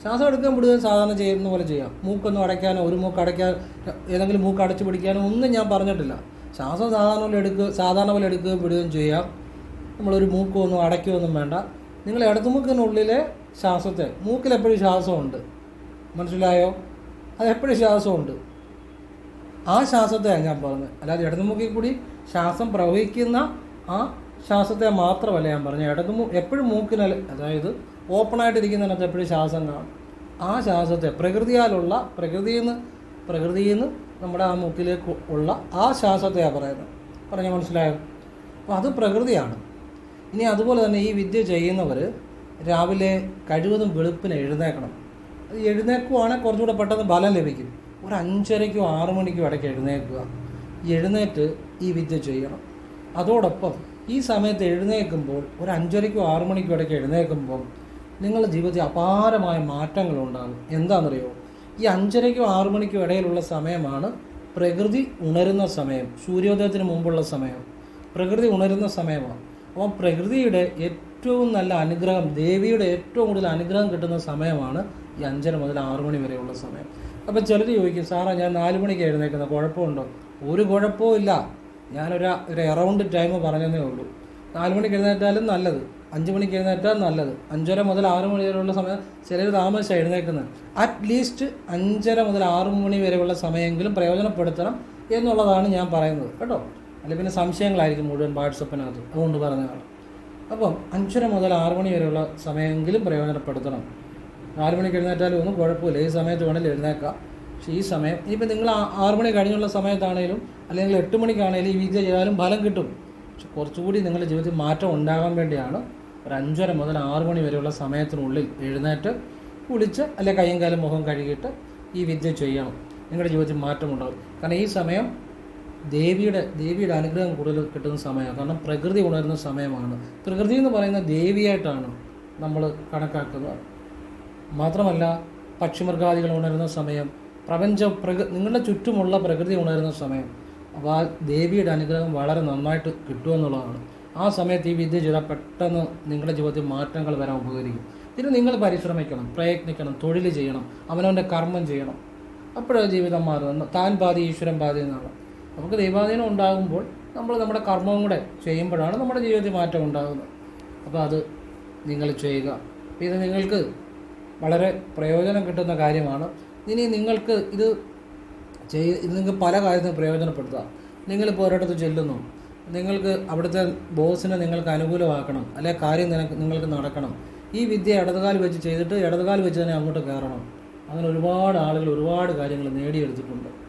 ശ്വാസം എടുക്കുകയും വിടുകയും സാധാരണ ചെയ്യുന്ന പോലെ ചെയ്യാം. മൂക്കൊന്നും അടയ്ക്കാനോ ഒരു മൂക്ക് അടയ്ക്കാൻ ഏതെങ്കിലും മൂക്ക് അടച്ചു പിടിക്കാനോ ഒന്നും ഞാൻ പറഞ്ഞിട്ടില്ല. ശ്വാസം സാധാരണ പോലെ എടുക്കുക സാധാരണ പോലെ എടുക്കുകയും വിടുകയും ചെയ്യാം. നമ്മളൊരു മൂക്കൊന്നും അടയ്ക്കുകയൊന്നും വേണ്ട. നിങ്ങൾ ഇടതുമുക്കിനുള്ളിലെ ശ്വാസത്തെ. മൂക്കിൽ എപ്പോഴും ശ്വാസമുണ്ട്. മനസ്സിലായോ? അത് എപ്പോഴും ശ്വാസമുണ്ട്. ആ ശ്വാസത്തെയാണ് ഞാൻ പറഞ്ഞത്. അല്ലാതെ ഇടതുമുക്കിൽ കൂടി ശ്വാസം പ്രവഹിക്കുന്ന ആ ശ്വാസത്തെ മാത്രമല്ല ഞാൻ പറഞ്ഞത്. ഇടതുമു എപ്പോഴും മൂക്കിന് അതായത് ഓപ്പണായിട്ടിരിക്കുന്നിടത്ത് എപ്പോഴും ശ്വാസം കാണും. ആ ശ്വാസത്തെ പ്രകൃതിയാലുള്ള പ്രകൃതിയിൽ നിന്ന് പ്രകൃതിയിൽ നിന്ന് നമ്മുടെ ആ മൂക്കിലേക്ക് ഉള്ള ആ ശ്വാസത്തെയാണ് പറയുന്നത്. പറഞ്ഞ മനസ്സിലായോ? അപ്പോൾ അത് പ്രകൃതിയാണ്. ഇനി അതുപോലെ തന്നെ ഈ വിദ്യ ചെയ്യുന്നവർ രാവിലെ കഴിവതും വെളുപ്പിന് എഴുന്നേക്കണം എഴുന്നേക്കുവാണെങ്കിൽ കുറച്ചുകൂടെ പെട്ടെന്ന് ബലം ലഭിക്കും. ഒരു അഞ്ചരയ്ക്കോ ആറു മണിക്കോ ഇടയ്ക്ക് എഴുന്നേൽക്കുക. എഴുന്നേറ്റ് ഈ വിദ്യ ചെയ്യണം. അതോടൊപ്പം ഈ സമയത്ത് എഴുന്നേൽക്കുമ്പോൾ ഒരു അഞ്ചരയ്ക്കോ ആറു മണിക്കോ ഇടയ്ക്ക് എഴുന്നേൽക്കുമ്പോൾ നിങ്ങളുടെ ജീവിതത്തിൽ അപാരമായ മാറ്റങ്ങളുണ്ടാകും എന്താണെന്നറിയോ? ഈ അഞ്ചരയ്ക്കോ ആറു മണിക്കോ ഇടയിലുള്ള സമയമാണ് പ്രകൃതി ഉണരുന്ന സമയം. സൂര്യോദയത്തിന് മുമ്പുള്ള സമയം. പ്രകൃതി ഉണരുന്ന സമയമാണ്. അപ്പോൾ പ്രകൃതിയുടെ ഏറ്റവും നല്ല അനുഗ്രഹം ദേവിയുടെ ഏറ്റവും കൂടുതൽ അനുഗ്രഹം കിട്ടുന്ന സമയമാണ് ഈ അഞ്ചര മുതൽ ആറു മണി വരെയുള്ള സമയം. അപ്പോൾ ചിലർ ചോദിക്കും സാറാ ഞാൻ നാല് മണിക്ക് എഴുന്നേക്കുന്ന കുഴപ്പമുണ്ടോ? ഒരു കുഴപ്പവും ഇല്ല. ഞാനൊരു ഒരു എറൗണ്ട് ടൈം പറഞ്ഞതേ ഉള്ളൂ. നാല് മണിക്ക് എഴുന്നേറ്റാലും നല്ലത്. അഞ്ച് മണിക്ക് എഴുന്നേറ്റാൽ നല്ലത്. അഞ്ചര മുതൽ ആറ് മണി വരെയുള്ള സമയം ചിലർ താമസിച്ചാണ് എഴുന്നേക്കുന്നത് അറ്റ്ലീസ്റ്റ് അഞ്ചര മുതൽ ആറ് മണി വരെയുള്ള സമയമെങ്കിലും പ്രയോജനപ്പെടുത്തണം എന്നുള്ളതാണ് ഞാൻ പറയുന്നത്. കേട്ടോ? അല്ലെങ്കിൽ പിന്നെ സംശയങ്ങളായിരിക്കും മുഴുവൻ വാട്സപ്പിനകത്ത്. അതുകൊണ്ട് പറഞ്ഞതാണ്. അപ്പം അഞ്ചര മുതൽ ആറ് മണി വരെയുള്ള സമയമെങ്കിലും പ്രയോജനപ്പെടുത്തണം. ആറു മണിക്ക് എഴുന്നേറ്റാലും ഒന്നും കുഴപ്പമില്ല. ഈ സമയത്ത് വേണമെങ്കിൽ എഴുന്നേക്കാം. പക്ഷേ ഈ സമയം ഇനിയിപ്പോൾ നിങ്ങൾ ആറു മണി കഴിഞ്ഞുള്ള സമയത്താണേലും അല്ലെങ്കിൽ എട്ട് മണിക്കാണേലും ഈ വിദ്യ ചെയ്താലും ഫലം കിട്ടും. പക്ഷെ കുറച്ചുകൂടി നിങ്ങളുടെ ജീവിതത്തിൽ മാറ്റം ഉണ്ടാകാൻ വേണ്ടിയാണ് ഒരു അഞ്ചര മുതൽ ആറ് മണി വരെയുള്ള സമയത്തിനുള്ളിൽ എഴുന്നേറ്റ് കുളിച്ച് അല്ലെങ്കിൽ കയ്യും കാലും മുഖം കഴുകിയിട്ട് ഈ വിദ്യ ചെയ്യണം. നിങ്ങളുടെ ജീവിതത്തിൽ മാറ്റമുണ്ടാകും കാരണം ഈ സമയം ദേവിയുടെ ദേവിയുടെ അനുഗ്രഹം കൂടുതൽ കിട്ടുന്ന സമയമാണ്. കാരണം പ്രകൃതി ഉണരുന്ന സമയമാണ്. പ്രകൃതി എന്ന് പറയുന്ന ദേവിയായിട്ടാണ് നമ്മൾ കണക്കാക്കുന്നത്. മാത്രമല്ല പക്ഷിമൃഗാദികൾ ഉണരുന്ന സമയം പ്രപഞ്ച പ്രക നിങ്ങളുടെ ചുറ്റുമുള്ള പ്രകൃതി ഉണരുന്ന സമയം അപ്പോൾ ആ ദേവിയുടെ അനുഗ്രഹം വളരെ നന്നായിട്ട് കിട്ടുമെന്നുള്ളതാണ് ആ സമയത്ത് ഈ വിദ്യ ചെയ്താൽ പെട്ടെന്ന് നിങ്ങളുടെ ജീവിതത്തിൽ മാറ്റങ്ങൾ വരാൻ ഉപകരിക്കും. ഇതിന് നിങ്ങൾ പരിശ്രമിക്കണം പ്രയത്നിക്കണം തൊഴിൽ ചെയ്യണം അവനവന്റെ കർമ്മം ചെയ്യണം. അപ്പോഴാണ് ജീവിതം മാറുന്നത്. താൻ പാതി ഈശ്വരൻ പാതി എന്നാണ് നമുക്ക് ദൈവാധീനം ഉണ്ടാകുമ്പോൾ നമ്മൾ നമ്മുടെ കർമ്മവും കൂടെ ചെയ്യുമ്പോഴാണ് നമ്മുടെ ജീവിതത്തിൽ മാറ്റം ഉണ്ടാകുന്നത്. അപ്പോൾ അത് നിങ്ങൾ ചെയ്യുക. ഇത് നിങ്ങൾക്ക് വളരെ പ്രയോജനം കിട്ടുന്ന കാര്യമാണ്. ഇനി നിങ്ങൾക്ക് ഇത് ചെയ് ഇത് നിങ്ങൾക്ക് പല കാര്യത്തിനും പ്രയോജനപ്പെടുത്താം നിങ്ങളിപ്പോൾ ഒരിടത്ത് ചെല്ലുന്നു. നിങ്ങൾക്ക് അവിടുത്തെ ബോസിനെ നിങ്ങൾക്ക് അനുകൂലമാക്കണം. അല്ലെങ്കിൽ കാര്യം നിനക്ക് നിങ്ങൾക്ക് നടക്കണം. ഈ വിദ്യ ഇടതുകാൽ വെച്ച് ചെയ്തിട്ട് ഇടതുകാൽ വെച്ച് തന്നെ അങ്ങോട്ട് കയറണം. അങ്ങനെ ഒരുപാട് ആളുകൾ ഒരുപാട് കാര്യങ്ങൾ നേടിയെടുത്തിട്ടുണ്ട്.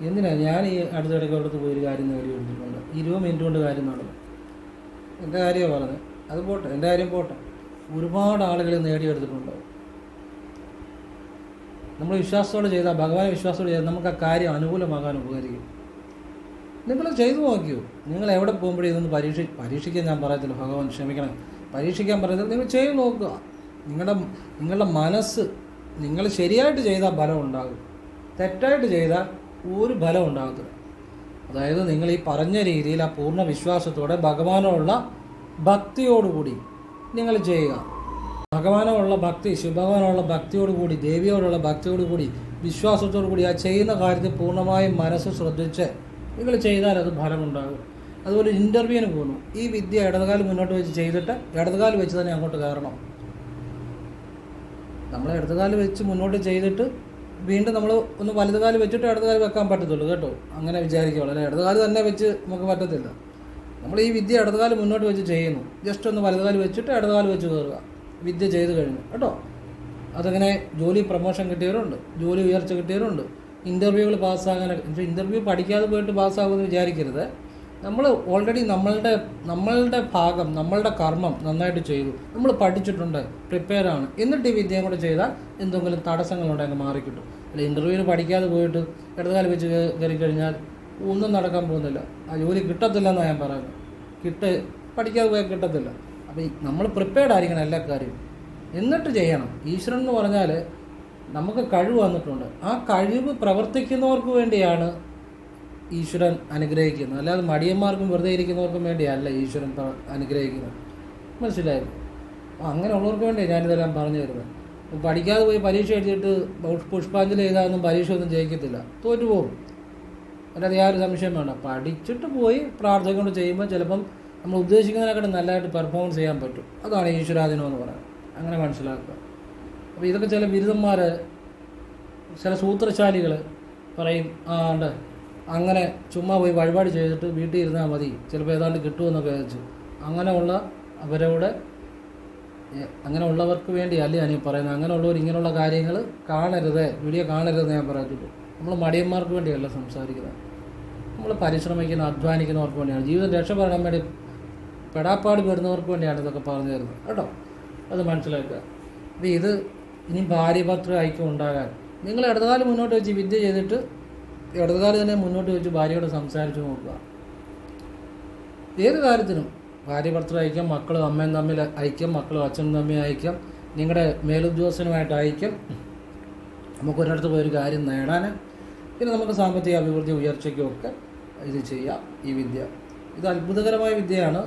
എന്തിനാ? ഞാൻ ഈ അടുത്തിടയ്ക്ക് അവിടുത്തെ പോയി ഒരു കാര്യം നേടി കൊടുത്തിട്ടുണ്ട് ഇരുപത് മിനിറ്റ് കൊണ്ട് കാര്യം നടന്നു. എന്റെ കാര്യമാണ് പറഞ്ഞത് അത് പോട്ടെ. എന്റെ കാര്യം പോട്ടെ. ഒരുപാട് ആളുകൾ നേടിയെടുത്തിട്ടുണ്ടാവും നമ്മൾ വിശ്വാസത്തോടെ ചെയ്താൽ ഭഗവാനെ വിശ്വാസത്തോടെ ചെയ്താൽ നമുക്ക് ആ കാര്യം അനുകൂലമാകാൻ ഉപകരിക്കും. നിങ്ങൾ ചെയ്തു നോക്കിയോ? നിങ്ങൾ എവിടെ പോകുമ്പോഴേ ഇതൊന്ന് പരീക്ഷ പരീക്ഷിക്കാൻ ഞാൻ പറയത്തില്ല. ഭഗവാൻ ക്ഷമിക്കണം. പരീക്ഷിക്കാൻ പറയുന്നത് നിങ്ങൾ ചെയ്തു നോക്കുക. നിങ്ങളുടെ നിങ്ങളുടെ മനസ്സ് നിങ്ങൾ ശരിയായിട്ട് ചെയ്താൽ ഫലം ഉണ്ടാകും. തെറ്റായിട്ട് ചെയ്താൽ ഒരു ഫലം ഉണ്ടാകത്തില്ല. അതായത് നിങ്ങൾ ഈ പറഞ്ഞ രീതിയിൽ ആ പൂർണ വിശ്വാസത്തോടെ ഭഗവാനോടുള്ള ഭക്തിയോടുകൂടി നിങ്ങൾ ചെയ്യുക. ഭഗവാനോടുള്ള ഭക്തി ശിവഭഗവാനോടുള്ള ഭക്തിയോടുകൂടി ദേവിയോടുള്ള ഭക്തിയോടുകൂടി വിശ്വാസത്തോടു കൂടി ആ ചെയ്യുന്ന കാര്യത്തിൽ പൂർണമായും മനസ്സ് ശ്രദ്ധിച്ച് നിങ്ങൾ ചെയ്താൽ അത് ഫലമുണ്ടാകും. അതുപോലെ ഇന്റർവ്യൂവിന് പോകുന്നു ഈ വിദ്യ ഇടതുകാലം മുന്നോട്ട് വെച്ച് ചെയ്തിട്ട് ഇടതുകാലം വെച്ച് തന്നെ അങ്ങോട്ട് കയറണം. നമ്മൾ ഇടതുകാലം വെച്ച് മുന്നോട്ട് ചെയ്തിട്ട് വീണ്ടും നമ്മൾ ഒന്ന് വലതുകാലം വെച്ചിട്ട് ഇടതുകാലം വെക്കാൻ പറ്റത്തുള്ളൂ കേട്ടോ? അങ്ങനെ വിചാരിക്കുള്ളൂ അല്ലെ? ഇടതുകാൽ തന്നെ വെച്ച് നമുക്ക് പറ്റത്തില്ല. നമ്മൾ ഈ വിദ്യ ഇടതുകാൽ മുന്നോട്ട് വെച്ച് ചെയ്യുന്നു. ജസ്റ്റ് ഒന്ന് വലതുകാലം വെച്ചിട്ട് ഇടതുകാൽ വെച്ച് കയറുക. വിദ്യ ചെയ്ത് കഴിഞ്ഞു കേട്ടോ? അതങ്ങനെ ജോലി പ്രൊമോഷൻ കിട്ടിയവരുണ്ട് ജോലി ഉയർച്ച കിട്ടിയവരുണ്ട്. ഇന്റർവ്യൂകൾ പാസ്സാകാനൊക്കെ ഇന്റർവ്യൂ പഠിക്കാതെ പോയിട്ട് പാസ്സാകുമെന്ന് വിചാരിക്കരുത്. നമ്മൾ ഓൾറെഡി നമ്മളുടെ നമ്മളുടെ ഭാഗം നമ്മളുടെ കർമ്മം നന്നായിട്ട് ചെയ്തു. നമ്മൾ പഠിച്ചിട്ടുണ്ട് പ്രിപ്പയർ ആണ്. എന്നിട്ട് ഈ വിദ്യയും കൂടെ ചെയ്താൽ എന്തെങ്കിലും തടസ്സങ്ങളുണ്ടെങ്കിൽ മാറിക്കിട്ടും. അല്ലെങ്കിൽ ഇന്റർവ്യൂവിന് പഠിക്കാതെ പോയിട്ട് ഇടതുകാലം വെച്ച് കയറി കഴിഞ്ഞാൽ ഒന്നും നടക്കാൻ പോകുന്നില്ല. ആ ജോലി കിട്ടത്തില്ല എന്നാണ് ഞാൻ പറയുന്നത്. കിട്ട് പഠിക്കാതെ പോയാൽ കിട്ടത്തില്ല. അപ്പോൾ നമ്മൾ പ്രിപ്പയർഡ് ആയിരിക്കണം എല്ലാ കാര്യവും. എന്നിട്ട് ചെയ്യണം. ഈശ്വരൻ എന്ന് പറഞ്ഞാൽ നമുക്ക് കഴിവ് വന്നിട്ടുണ്ട്. ആ കഴിവ് പ്രവർത്തിക്കുന്നവർക്ക് വേണ്ടിയാണ് ഈശ്വരൻ അനുഗ്രഹിക്കുന്നു. അല്ലാതെ മടിയന്മാർക്കും വെറുതെ ഇരിക്കുന്നവർക്കും വേണ്ടിയല്ല ഈശ്വരൻ അനുഗ്രഹിക്കുന്നത്. മനസ്സിലായോ? അങ്ങനെയുള്ളവർക്ക് വേണ്ടിയാണ് ഞാനിതെല്ലാം പറഞ്ഞു തരുന്നത്. പഠിക്കാതെ പോയി പരീക്ഷ എഴുതിയിട്ട് പുഷ്- പുഷ്പാഞ്ജലി ചെയ്താലൊന്നും പരീക്ഷ ഒന്നും ജയിക്കത്തില്ല. തോറ്റുപോകും. അല്ലാതെ യാതൊരു സംശയം വേണ്ട. പഠിച്ചിട്ട് പോയി പ്രാർത്ഥന കൊണ്ട് ചെയ്യുമ്പോൾ ചിലപ്പം നമ്മൾ ഉദ്ദേശിക്കുന്നതിനെക്കാട്ടും നല്ലതായിട്ട് പെർഫോമൻസ് ചെയ്യാൻ പറ്റും. അതാണ് ഈശ്വരാധീനം എന്ന് പറയുന്നത്. അങ്ങനെ മനസ്സിലാക്കുക. അപ്പോൾ ഇതൊക്കെ ചില ബിരുദന്മാർ ചില സൂത്രശാലികൾ പറയും ആ ഉണ്ട്. അങ്ങനെ ചുമ്മാ പോയി വഴിപാട് ചെയ്തിട്ട് വീട്ടിൽ ഇരുന്നാൽ മതി. ചിലപ്പോൾ ഏതാണ്ട് കിട്ടുമെന്നൊക്കെ വിചാരിച്ചു. അങ്ങനെയുള്ള അവരവിടെ അങ്ങനെയുള്ളവർക്ക് വേണ്ടിയല്ല ഞാൻ പറയുന്നത്. അങ്ങനെയുള്ളവർ ഇങ്ങനെയുള്ള കാര്യങ്ങൾ കാണരുത്. വീഡിയോ കാണരുത് ഞാൻ പറയത്തുള്ളൂ നമ്മൾ മടിയന്മാർക്ക് വേണ്ടിയല്ല സംസാരിക്കുന്നത്. നമ്മൾ പരിശ്രമിക്കുന്ന അധ്വാനിക്കുന്നവർക്ക് വേണ്ടിയാണ്. ജീവിതം രക്ഷപ്പെടാൻ വേണ്ടി പെടാപ്പാട് പെടുന്നവർക്ക് വേണ്ടിയാണ് ഇതൊക്കെ പറഞ്ഞു തരുന്നത്. കേട്ടോ? അത് മനസ്സിലാക്കുക. അപ്പോൾ ഇത് ഇനി ഭാര്യ ഭർത്തൃ ഐക്യം ഉണ്ടാകാൻ. നിങ്ങൾ ഇടതുകാലം മുന്നോട്ട് വെച്ച് വിദ്യ ചെയ്തിട്ട് ഇടതുകാലം തന്നെ മുന്നോട്ട് വെച്ച് ഭാര്യയോട് സംസാരിച്ചു നോക്കുക. ഏത് കാര്യത്തിനും ഭാര്യ ഭർത്തൃ ഐക്യം മക്കളും അമ്മയും തമ്മിൽ ഐക്യം മക്കളും അച്ഛനും തമ്മിൽ ഐക്യം നിങ്ങളുടെ മേലുദ്യോഗസ്ഥനുമായിട്ട് ഐക്യം. നമുക്ക് ഒരിടത്ത് പോയി ഒരു കാര്യം നേടാൻ പിന്നെ നമുക്ക് സാമ്പത്തിക അഭിവൃദ്ധി ഉയർച്ചയ്ക്കുമൊക്കെ ഇത് ചെയ്യാം ഈ വിദ്യ. ഇത് അത്ഭുതകരമായ വിദ്യയാണ്.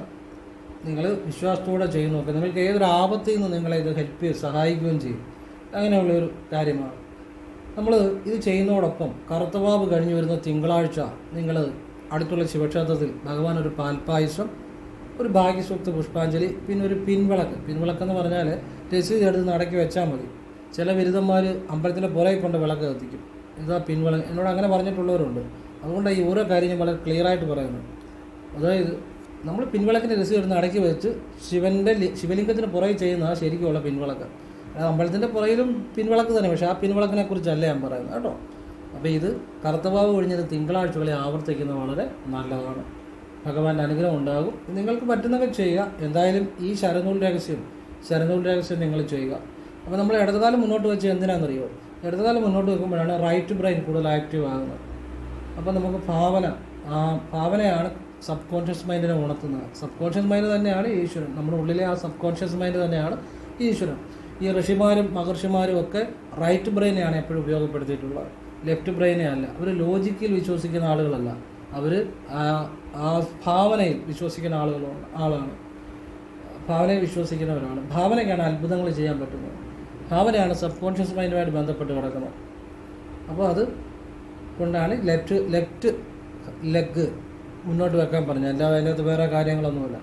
നിങ്ങൾ വിശ്വാസത്തോടെ ചെയ്യുന്നു നോക്കുക നിങ്ങൾക്ക് ഏതൊരു ആപത്തിൽ നിന്ന് നിങ്ങളെ ഇത് ഹെൽപ്പ് ചെയ്യും സഹായിക്കുകയും ചെയ്യും. അങ്ങനെയുള്ളൊരു കാര്യമാണ്. നമ്മൾ ഇത് ചെയ്യുന്നതോടൊപ്പം കറുത്തവാവ് കഴിഞ്ഞു വരുന്ന തിങ്കളാഴ്ച നിങ്ങൾ അടുത്തുള്ള ശിവക്ഷേത്രത്തിൽ ഭഗവാൻ ഒരു പാൽപ്പായസം ഒരു ഭാഗ്യസ്വത്ത് പുഷ്പാഞ്ജലി പിന്നെ ഒരു പിൻവിളക്ക്. പിൻവിളക്ക് എന്ന് പറഞ്ഞാൽ രസീത് എടുത്ത് നടക്കി വെച്ചാൽ മതി. ചില ബിരുദന്മാർ അമ്പലത്തിന്റെ പുറകെ കൊണ്ട് വിളക്ക് കത്തിക്കും. ഇതാ പിൻവിളക്ക്. എന്നോട് അങ്ങനെ പറഞ്ഞിട്ടുള്ളവരുണ്ട്. അതുകൊണ്ട് ഈ ഓരോ കാര്യം വളരെ ക്ലിയർ ആയിട്ട് പറയുന്നത് അതായത് നമ്മൾ പിൻവിളക്കിന്റെ രസീത് എടുത്ത് അടക്കി വെച്ച് ശിവന്റെ ശിവലിംഗത്തിന് പുറകെ ചെയ്യുന്ന ശരിക്കുമുള്ള പിൻവിളക്ക്. അമ്പലത്തിന്റെ പുറയിലും പിൻവിളക്ക് തന്നെ പക്ഷേ ആ പിൻവിളക്കിനെ കുറിച്ചല്ല ഞാൻ പറയുന്നത് കേട്ടോ. അപ്പോൾ ഇത് കറുത്തവാവ് ഒഴിഞ്ഞത് തിങ്കളാഴ്ചകളെ ആവർത്തിക്കുന്നത് വളരെ നല്ലതാണ്. ഭഗവാന്റെ അനുഗ്രഹം ഉണ്ടാകും. നിങ്ങൾക്ക് പറ്റുന്നതൊക്കെ ചെയ്യുക. എന്തായാലും ഈ ശരനൂൽ രഹസ്യം ശരനൂൽ രഹസ്യം നിങ്ങൾ ചെയ്യുക. അപ്പോൾ നമ്മൾ ഇടതുകാലം മുന്നോട്ട് വെച്ച് എന്തിനാണെന്നറിയോ? ഇടതുകാലം മുന്നോട്ട് വെക്കുമ്പോഴാണ് റൈറ്റ് ബ്രെയിൻ കൂടുതൽ ആക്റ്റീവ് ആകുന്നത്. അപ്പോൾ നമുക്ക് ഭാവന ആ ഭാവനയാണ് സബ് കോൺഷ്യസ് മൈൻഡിനെ ഉണർത്തുന്നത്. സബ് കോൺഷ്യസ് മൈൻഡ് തന്നെയാണ് ഈശ്വരൻ. നമ്മുടെ ഉള്ളിലെ ആ സബ് കോൺഷ്യസ് മൈൻഡ് തന്നെയാണ് ഈശ്വരൻ. ഈ ഋഷിമാരും മഹർഷിമാരും ഒക്കെ റൈറ്റ് ബ്രെയിനെയാണ് എപ്പോഴും ഉപയോഗപ്പെടുത്തിയിട്ടുള്ളത്. ലെഫ്റ്റ് ബ്രെയിനെ അല്ല. അവർ ലോജിക്കിൽ വിശ്വസിക്കുന്ന ആളുകളല്ല. അവർ ആ ഭാവനയിൽ വിശ്വസിക്കുന്ന ആളുകളാണ് ആളാണ്. ഭാവനയിൽ വിശ്വസിക്കുന്നവരാണ്. ഭാവനയ്ക്കാണ് അത്ഭുതങ്ങൾ ചെയ്യാൻ പറ്റുന്നത്. ഭാവനയാണ് സബ് കോൺഷ്യസ് മൈൻഡുമായിട്ട് ബന്ധപ്പെട്ട് കിടക്കുന്നത്. അപ്പോൾ അത് കൊണ്ടാണ് ലെഫ്റ്റ് ലെഫ്റ്റ് ലെഗ് മുന്നോട്ട് വെക്കാൻ പറഞ്ഞത്. അല്ലാതെ അതിനകത്ത് വേറെ കാര്യങ്ങളൊന്നുമില്ല.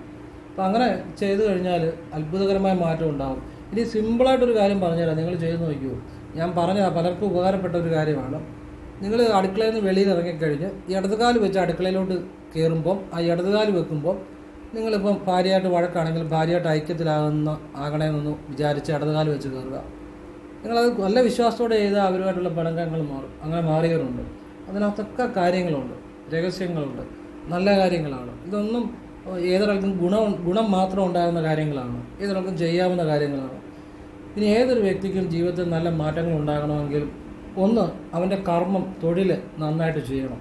അപ്പോൾ അങ്ങനെ ചെയ്തു കഴിഞ്ഞാൽ അത്ഭുതകരമായ മാറ്റം ഉണ്ടാകും ഇനി സിമ്പിളായിട്ടൊരു കാര്യം പറഞ്ഞുതരാം. നിങ്ങൾ ചെയ്ത് നോക്കൂ. ഞാൻ പറഞ്ഞത് പലർക്കും ഉപകാരപ്പെട്ട ഒരു കാര്യമാണ്. നിങ്ങൾ അടുക്കളയിൽ നിന്ന് വെളിയിൽ ഇറങ്ങിക്കഴിഞ്ഞ് ഇടതുകാൽ വെച്ച് അടുക്കളയിലോട്ട് കയറുമ്പം ആ ഇടതുകാൽ വെക്കുമ്പോൾ നിങ്ങളിപ്പം ഭാര്യയായിട്ട് വഴക്കാണെങ്കിൽ ഭാര്യയായിട്ട് ഐക്യത്തിലാകുന്ന ആകണമെന്നൊന്ന് വിചാരിച്ച് ഇടതുകാൽ വെച്ച് കയറുക. നിങ്ങളത് നല്ല വിശ്വാസത്തോടെ ചെയ്താൽ അവരുമായിട്ടുള്ള പിണക്കങ്ങൾ മാറും. അങ്ങനെ മാറിയവരുണ്ട്. അതിനകത്തൊക്കെ കാര്യങ്ങളുണ്ട്. രഹസ്യങ്ങളുണ്ട്. നല്ല കാര്യങ്ങളാണ്. ഇതൊന്നും ഏതൊരാൾക്കും ഗുണം ഗുണം മാത്രം ഉണ്ടാകുന്ന കാര്യങ്ങളാണ്. ഏതൊരാൾക്കും ചെയ്യാവുന്ന കാര്യങ്ങളാണ്. ഇനി ഏതൊരു വ്യക്തിക്കും ജീവിതത്തിൽ നല്ല മാറ്റങ്ങൾ ഉണ്ടാകണമെങ്കിൽ ഒന്ന് അവന്റെ കർമ്മം തൊഴിൽ നന്നായിട്ട് ചെയ്യണം.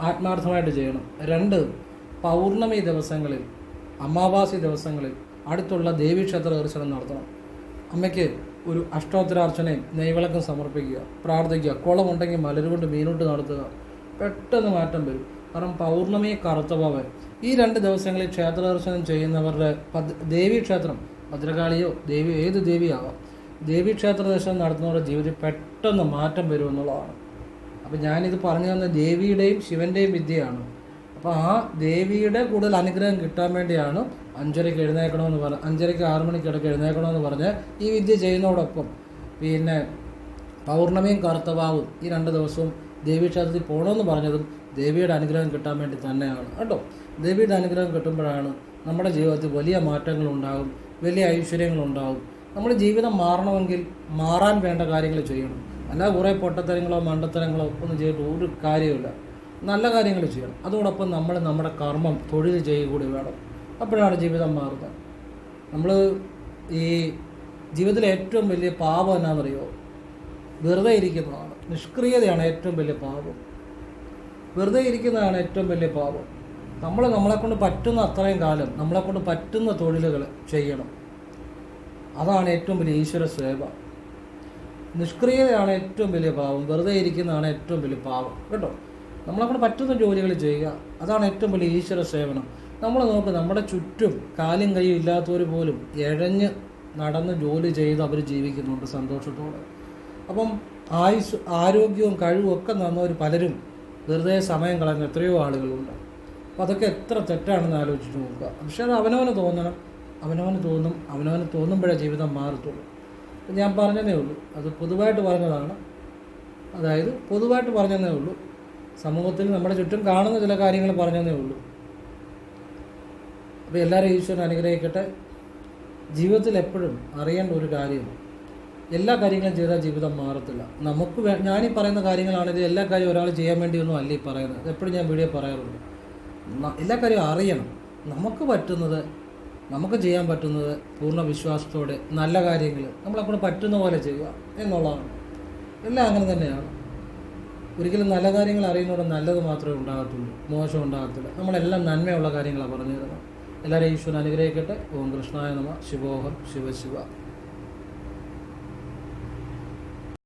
ആത്മാർത്ഥമായിട്ട് ചെയ്യണം. രണ്ട് പൗർണമി ദിവസങ്ങളിൽ അമാവാസി ദിവസങ്ങളിൽ അടുത്തുള്ള ദേവീക്ഷേത്ര ദർശനം നടത്തണം. അമ്മയ്ക്ക് ഒരു അഷ്ടോത്തരാർച്ചനയും നെയ്വിളക്കം സമർപ്പിക്കുക പ്രാർത്ഥിക്കുക. കുളമുണ്ടെങ്കിൽ മലരുകൊണ്ട് മീനോട്ട് നടത്തുക. പെട്ടെന്ന് മാറ്റം വരും. കാരണം പൗർണമി കറുത്തവൻ ഈ രണ്ട് ദിവസങ്ങളിൽ ക്ഷേത്ര ദർശനം ചെയ്യുന്നവരുടെ പദ് ദേവീക്ഷേത്രം ഭദ്രകാളിയോ ദേവി ഏത് ദേവിയാവാം. ദേവീക്ഷേത്ര ദർശനം നടത്തുന്നവരുടെ ജീവിതത്തിൽ പെട്ടെന്ന് മാറ്റം വരുമെന്നുള്ളതാണ് അപ്പം ഞാനിത് പറഞ്ഞു തന്ന ദേവിയുടെയും ശിവന്റെയും വിദ്യയാണ്. അപ്പോൾ ആ ദേവിയുടെ കൂടുതൽ അനുഗ്രഹം കിട്ടാൻ വേണ്ടിയാണ് അഞ്ചരയ്ക്ക് എഴുന്നേക്കണമെന്ന് പറഞ്ഞ അഞ്ചരയ്ക്ക് ആറ് മണിക്ക് ഇടയ്ക്ക് എഴുന്നേക്കണമെന്ന് പറഞ്ഞ് ഈ വിദ്യ ചെയ്യുന്നതോടൊപ്പം പിന്നെ പൗർണമിയും കറുത്തവാവും ഈ രണ്ട് ദിവസവും ദേവീക്ഷേത്രത്തിൽ പോകണമെന്ന് പറഞ്ഞതും ദേവിയുടെ അനുഗ്രഹം കിട്ടാൻ വേണ്ടി തന്നെയാണ്. കേട്ടോ? ദേവിയുടെ അനുഗ്രഹം കിട്ടുമ്പോഴാണ് നമ്മുടെ ജീവിതത്തിൽ വലിയ മാറ്റങ്ങൾ ഉണ്ടാകും വലിയ ഐശ്വര്യങ്ങളുണ്ടാകും. നമ്മുടെ ജീവിതം മാറണമെങ്കിൽ മാറാൻ വേണ്ട കാര്യങ്ങൾ ചെയ്യണം. അല്ല കുറേ പൊട്ടത്തരങ്ങളോ മണ്ടത്തരങ്ങളോ ഒന്നും ചെയ്തിട്ട് ഒരു കാര്യമില്ല നല്ല കാര്യങ്ങൾ ചെയ്യണം. അതോടൊപ്പം നമ്മൾ നമ്മുടെ കർമ്മം തൊഴിൽ ചെയ്യുക കൂടി വേണം. അപ്പോഴാണ് ജീവിതം മാറുന്നത്. നമ്മൾ ഈ ജീവിതത്തിലെ ഏറ്റവും വലിയ പാപം എന്നാണെന്നറിയോ വെറുതെ ഇരിക്കുന്നതാണ്. നിഷ്ക്രിയതയാണ് ഏറ്റവും വലിയ പാപം. വെറുതെ ഇരിക്കുന്നതാണ് ഏറ്റവും വലിയ പാപം. നമ്മൾ നമ്മളെക്കൊണ്ട് പറ്റുന്ന അത്രയും കാലം നമ്മളെക്കൊണ്ട് പറ്റുന്ന തൊഴിലുകൾ ചെയ്യണം. അതാണ് ഏറ്റവും വലിയ ഈശ്വര സേവ. നിഷ്ക്രിയതയാണ് ഏറ്റവും വലിയ പാവം വെറുതെ ഇരിക്കുന്നതാണ് ഏറ്റവും വലിയ പാവം കേട്ടോ? നമ്മളെക്കൊണ്ട് പറ്റുന്ന ജോലികൾ ചെയ്യുക അതാണ് ഏറ്റവും വലിയ ഈശ്വര സേവനം. നമ്മൾ നോക്ക് നമ്മുടെ ചുറ്റും കാലും കൈയും ഇല്ലാത്തവർ പോലും എഴഞ്ഞ് നടന്ന് ജോലി ചെയ്ത് അവർ ജീവിക്കുന്നുണ്ട് സന്തോഷത്തോടെ. അപ്പം ആയുസ് ആരോഗ്യവും കഴിവും ഒക്കെ നന്നവർ പലരും വെറുതെ സമയം കളഞ്ഞ എത്രയോ ആളുകളുണ്ട്. അപ്പം അതൊക്കെ എത്ര തെറ്റാണെന്ന് ആലോചിച്ച് നോക്കുക. പക്ഷെ അത് അവനവന് തോന്നണം. അവനവന് തോന്നും അവനവന് തോന്നുമ്പോഴേ ജീവിതം മാറത്തുള്ളൂ. ഞാൻ പറഞ്ഞതേ ഉള്ളൂ. അത് പൊതുവായിട്ട് പറഞ്ഞതാണ്. അതായത് പൊതുവായിട്ട് പറഞ്ഞതേ ഉള്ളൂ. സമൂഹത്തിൽ നമ്മുടെ ചുറ്റും കാണുന്ന ചില കാര്യങ്ങൾ പറഞ്ഞതേ ഉള്ളൂ. അപ്പോൾ എല്ലാവരും ഈശ്വരൻ അനുഗ്രഹിക്കട്ടെ. ജീവിതത്തിൽ എപ്പോഴും അറിയേണ്ട ഒരു കാര്യം എല്ലാ കാര്യങ്ങളും ചെയ്താൽ ജീവിതം മാറത്തില്ല. നമുക്ക് ഞാൻ ഈ പറയുന്ന കാര്യങ്ങളാണെങ്കിൽ എല്ലാ കാര്യവും ഒരാൾ ചെയ്യാൻ വേണ്ടിയൊന്നും അല്ല ഈ പറയുന്നത്. എപ്പോഴും ഞാൻ വീഡിയോ പറയാറുണ്ട്. എല്ലാ കാര്യവും അറിയണം. നമുക്ക് പറ്റുന്നത് നമുക്ക് ചെയ്യാൻ പറ്റുന്നത് പൂർണ വിശ്വാസത്തോടെ നല്ല കാര്യങ്ങൾ നമ്മളെക്കൊണ്ട് പറ്റുന്ന പോലെ ചെയ്യുക എന്നുള്ളതാണ്. എല്ലാം അങ്ങനെ തന്നെയാണ്. ഒരിക്കലും നല്ല കാര്യങ്ങൾ അറിയുന്നതോടെ നല്ലത് മാത്രമേ ഉണ്ടാകത്തുള്ളൂ. മോശം ഉണ്ടാകത്തില്ല. നമ്മളെല്ലാം നന്മയുള്ള കാര്യങ്ങളാണ് പറഞ്ഞു തരുന്നത് എല്ലാവരെയും ഈശ്വരൻ അനുഗ്രഹിക്കട്ടെ. ഓം കൃഷ്ണായ നമ. ശിവോഹം. ശിവശിവ